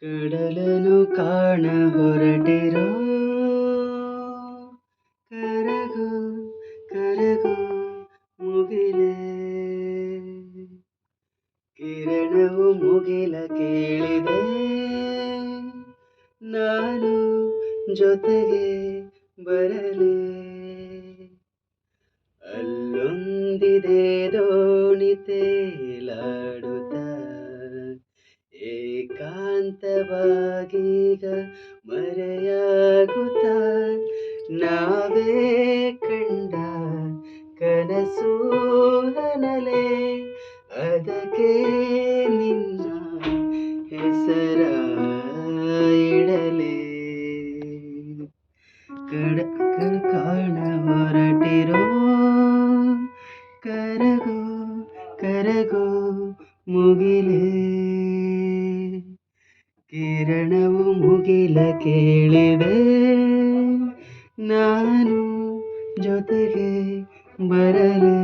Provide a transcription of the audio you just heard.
ಕಡಲನು ಕಾಣ ಹೊರಟಿರೋ. ಕರಗು ಕರಗು ಮುಗಿಲೇ. ಕಿರಣವು ಮುಗಿಲ ಕೇಳಿದೆ. ನಾನು ಜೊತೆಗೆ ಬರಲೇ. ಅಲ್ಲೊಂದಿದೆ ದೋಣಿ ಏಕಾಂತವಾಗೀಗ ಮರೆಯಾಗುತ್ತ. ನಾವೇ ಕಂಡ ಕನಸು ಹನಲೆ ಅದಕ್ಕೆ ನಿನ್ನ ಹೆಸರ ಇಡಲೆ. ಕಡ ಕಾಣ ಹೊರಟಿರೋ, ಕರಗೋ ಕರಗೋ ಮುಗಿಲೇ. ಕಿರಣವು ಮುಗಿಲ ಕೇಳಿದೆ. ನಾನು ಜೊತೆಗೆ ಬರಲೇ